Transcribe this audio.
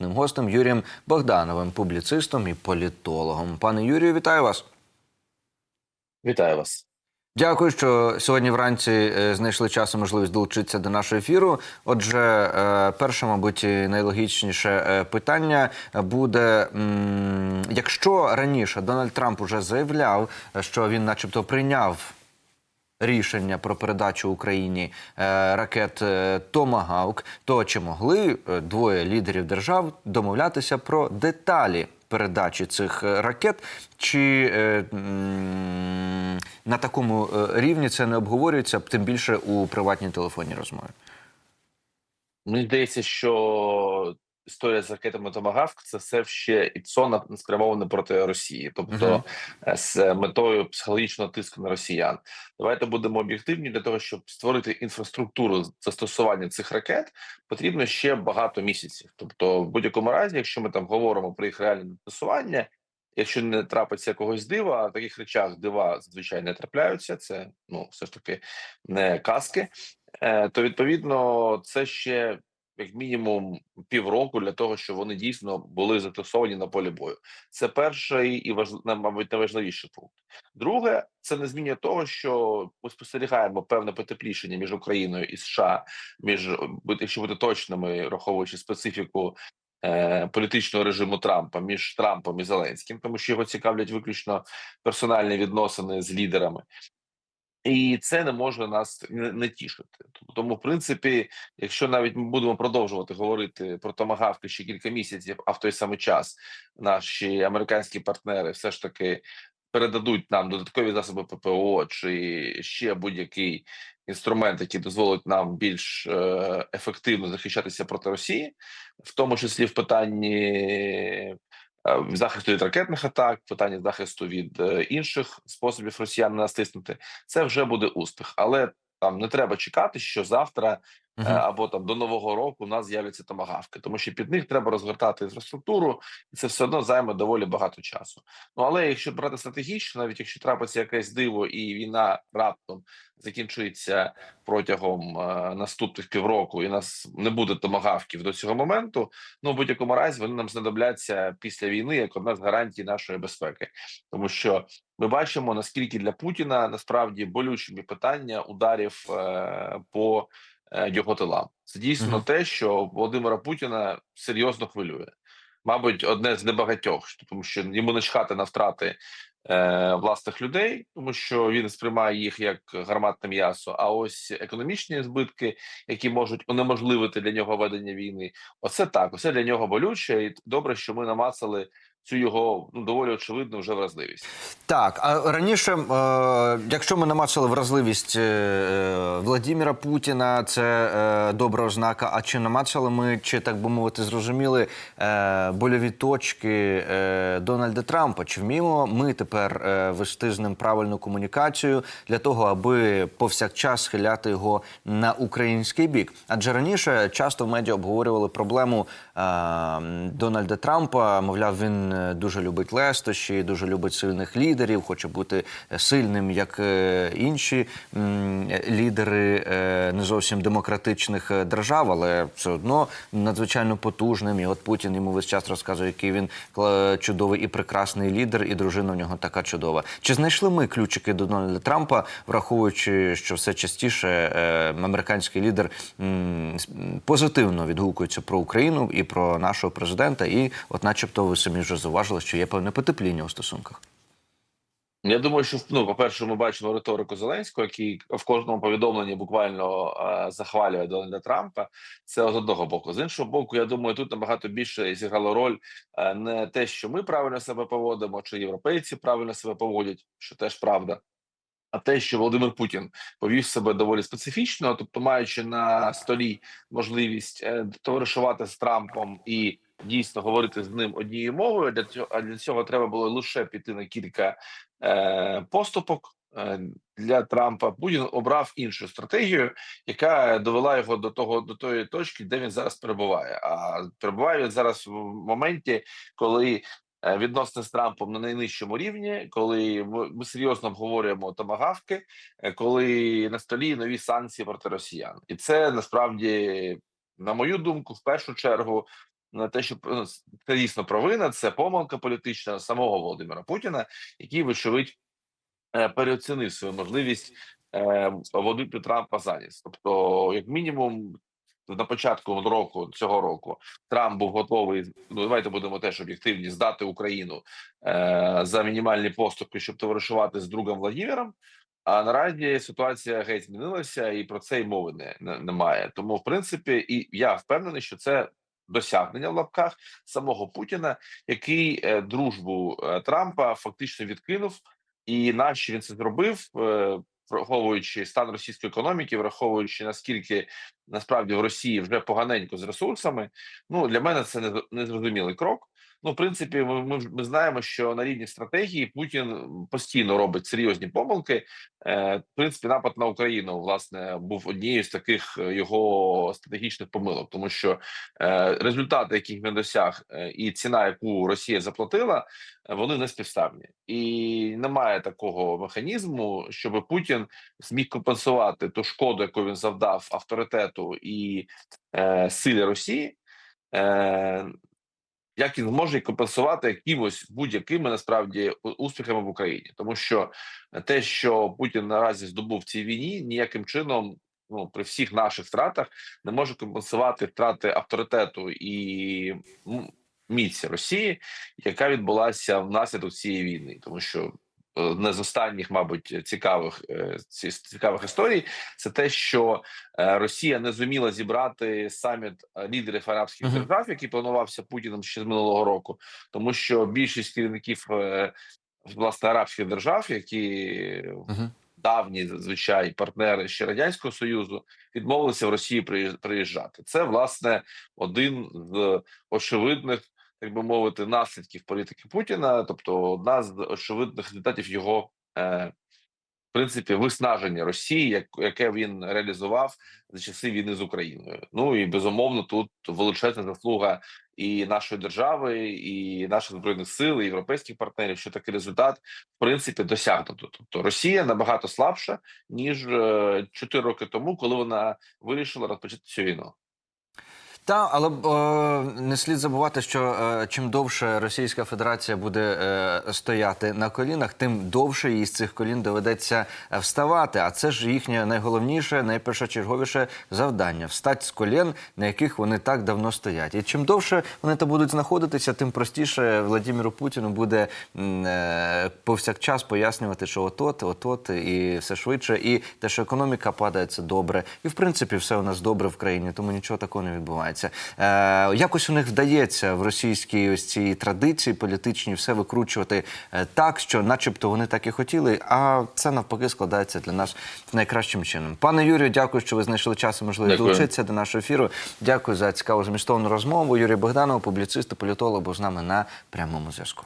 гостем Юрієм Богдановим, публіцистом і політологом. Пане Юрію, вітаю вас. Вітаю вас. Дякую, що сьогодні вранці е, знайшли час і можливість долучитися до нашого ефіру. Отже, е, перше, мабуть, найлогічніше е, питання буде: якщо раніше Дональд Трамп уже заявляв, що він, начебто, прийняв. Рішення про передачу Україні е, ракет е, Томагавк, то чи могли е, двоє лідерів держав домовлятися про деталі передачі цих ракет? Чи на такому рівні це не обговорюється, тим більше у приватній телефонній розмові? Мені здається, що історія з ракетами Томагавк це все ще і ЦОНа спрямоване проти Росії, тобто Мгм. е, з метою психологічного тиску на росіян. Давайте будемо об'єктивні для того, щоб створити інфраструктуру застосування цих ракет, потрібно ще багато місяців. Тобто, в будь-якому разі, якщо ми там говоримо про їх реальне застосування. Якщо не трапиться якогось дива, а в таких речах дива зазвичай не трапляються. Це ну все ж таки не казки. Е, то відповідно це ще як мінімум півроку для того, щоб вони дійсно були застосовані на полі бою. Це перший і важ... мабуть найважливіший пункт. Друге, це не змінює того, що ми спостерігаємо певне потеплішення між Україною і США, між бути- якщо бути точними, враховуючи специфіку. е, Політичного режиму Трампа між Трампом і Зеленським, тому що його цікавлять виключно персональні відносини з лідерами, і це не може нас не, не тішити. Тому, в принципі, якщо навіть ми будемо продовжувати говорити про томагавки ще кілька місяців, а в той самий час наші американські партнери все ж таки передадуть нам додаткові засоби ППО чи ще будь-який інструмент, який дозволить нам більш е, ефективно захищатися проти Росії, в тому числі в питанні захисту від ракетних атак, питання захисту від е, інших способів росіян нас тиснути, це вже буде успіх. Але там не треба чекати, що завтра е, або там до нового року у нас з'являться томагавки, тому що під них треба розгортати інфраструктуру, і це все одно займе доволі багато часу. Ну але якщо брати стратегічно, навіть якщо трапиться якесь диво і війна раптом закінчиться протягом е, наступних півроку, і нас не буде томагавків до цього моменту. Ну в будь-якому разі вони нам знадобляться після війни як одна з гарантій нашої безпеки, тому що ми бачимо наскільки для Путіна насправді болючими питання ударів е, по його тилам. Це дійсно Мгм. те, що Володимира Путіна серйозно хвилює. Мабуть, одне з небагатьох, тому що йому не чхати на втрати е, власних людей, тому що він сприймає їх як гарматне м'ясо. А ось економічні збитки, які можуть унеможливити для нього ведення війни, оце так. Оце для нього болюче, і добре, що ми намацали цю його ну доволі очевидну вже вразливість. Так, а раніше, е, якщо ми намацали вразливість е, Владіміра Путіна, це е, добра ознака. А чи намацали ми, чи так би мовити, зрозуміли е, больові точки е, Дональда Трампа? Чи вміємо ми тепер е, вести з ним правильну комунікацію для того, аби повсякчас схиляти його на український бік? Адже раніше часто в медіа обговорювали проблему е, Дональда Трампа. Мовляв, він е, дуже любить лестощі, дуже любить сильних лідерів, хоче бути е, сильним, як е, інші е, лідери е, не зовсім демократичних е, держав, але все одно надзвичайно потужним. І от Путін йому весь час розказує, який він чудовий і прекрасний лідер, і дружина в нього така чудова. Чи знайшли ми ключики до Дональда Трампа, враховуючи, що все частіше е, американський лідер позитивно відгукується про Україну і про нашого президента, і, от, начебто, ви самі вже зауважили, що є певне потепління у стосунках. Я думаю, що ну, по-перше, ми бачимо риторику Зеленського, який в кожному повідомленні буквально е, захвалює Дональда Трампа. Це з одного боку. З іншого боку, я думаю, тут набагато більше зіграло роль е, не те, що ми правильно себе поводимо, чи європейці правильно себе поводять, що теж правда. А те, що Володимир Путін повів себе доволі специфічно, тобто маючи на столі можливість е, товаришувати з Трампом і дійсно говорити з ним однією мовою, для цього а для цього треба було лише піти на кілька е, поступок. е, Для Трампа Путін обрав іншу стратегію, яка довела його до того до тої точки, де він зараз перебуває. А перебуває він зараз в моменті, коли е, відносини з Трампом на найнижчому рівні, коли ми, серйозно обговорюємо томагавки, е, коли на столі нові санкції проти росіян, і це насправді, на мою думку, в першу чергу на те, що ну, це дійсно провина, це помилка політична самого Володимира Путіна, який, вочевидь, е, переоцінив свою можливість е, водити Трампа за ніс. Тобто, як мінімум, на початку року цього року Трамп був готовий. Ну давайте будемо теж об'єктивні здати Україну е, за мінімальні поступки, щоб товаришувати з другом Владимиром. А наразі ситуація геть змінилася, і про це й мови не немає. Тому, в принципі, і я впевнений, що це досягнення в лапках самого Путіна, який е, дружбу е, Трампа фактично відкинув. І нащо він це зробив, е, враховуючи стан російської економіки, враховуючи наскільки насправді в Росії вже поганенько з ресурсами. Ну для мене це не- незрозумілий крок. Ну, в принципі, ми, ми, знаємо, що на рівні стратегії Путін постійно робить серйозні помилки. Е, в принципі, напад на Україну власне був однією з таких е, його стратегічних помилок, тому що е, результати, яких він досяг, і ціна, яку Росія заплатила, вони не співставні, і немає такого механізму, щоб Путін зміг компенсувати ту шкоду, яку він завдав авторитету і силі Росії. Як він зможе компенсувати якимось будь-якими насправді успіхами в Україні, тому що те, що Путін наразі здобув в цій війні, ніяким чином, ну при всіх наших втратах, не може компенсувати втрати авторитету і міць Росії, яка відбулася внаслідок цієї війни, тому що. Одне з останніх, мабуть, цікавих е, цікавих історій це те, що е, Росія не зуміла зібрати саміт е, лідерів арабських Мгм. держав, який планувався Путіним ще з минулого року, тому що більшість керівників власне арабських держав, які Мгм. давні зазвичай партнери ще радянського союзу, відмовилися в Росію приїж- приїжджати. Це власне один з очевидних, так би мовити, наслідків політики Путіна, тобто одна з очевидних результатів його. Е, в принципі, виснаження Росії, як, яке він реалізував за часи війни з Україною. Ну і безумовно, тут величезна заслуга і нашої держави, і наших збройних сил, і європейських партнерів, що такий результат в принципі досягнуто. Тобто Росія набагато слабша ніж е, чотири роки тому, коли вона вирішила розпочати цю війну. Та, але е, не слід забувати, що е, чим довше Російська Федерація буде е, стояти на колінах, тим довше їй з цих колін доведеться вставати. А це ж їхнє найголовніше, найпершочерговіше завдання встати з колін, на яких вони так давно стоять. І чим довше вони там будуть знаходитися, тим простіше Владимиру Путіну буде повсякчас пояснювати, що от-от, от-от, і все швидше, і те, що економіка падає, це добре. І в принципі все у нас добре в країні, тому нічого такого не відбувається. Е, якось у них вдається в російській ось цій традиції політичній все викручувати е, так, що, начебто, вони так і хотіли, а це навпаки складається для нас найкращим чином. Пане Юрію, дякую, що ви знайшли час і можливість Дякую. долучитися до нашого ефіру. Дякую за цікаву змістовну розмову. Юрій Богданов, публіцист і політолог, був з нами на прямому зв'язку.